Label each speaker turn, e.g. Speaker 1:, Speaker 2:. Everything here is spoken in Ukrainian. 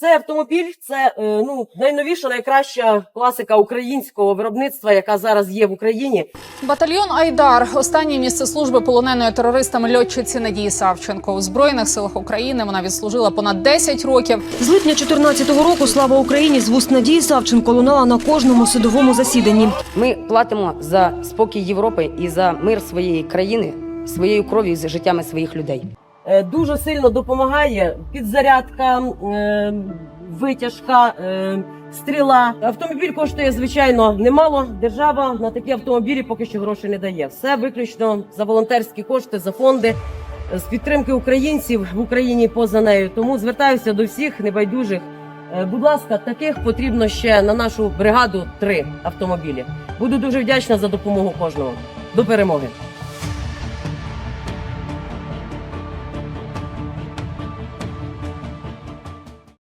Speaker 1: Цей автомобіль це ну найновіша, найкраща класика українського виробництва, яка зараз є в Україні.
Speaker 2: Батальйон Айдар останнє місце служби полоненої терористами льотчиці Надії Савченко у збройних силах України. Вона відслужила понад 10 років.
Speaker 3: З липня 2014 року слава Україні з вуст Надії Савченко лунала на кожному судовому засіданні.
Speaker 4: Ми платимо за спокій Європи і за мир своєї країни своєю кров'ю і за життями своїх людей.
Speaker 1: Е, дуже сильно допомагає підзарядка, е, витяжка, е, стріла. Автомобіль коштує звичайно немало. Держава на такі автомобілі поки що грошей не дає. Все виключно за волонтерські кошти, за фонди. З підтримки українців в Україні поза нею. Тому звертаюся до всіх небайдужих. Будь ласка, таких потрібно ще на нашу бригаду три автомобілі. Буду дуже вдячна за допомогу кожного. До перемоги.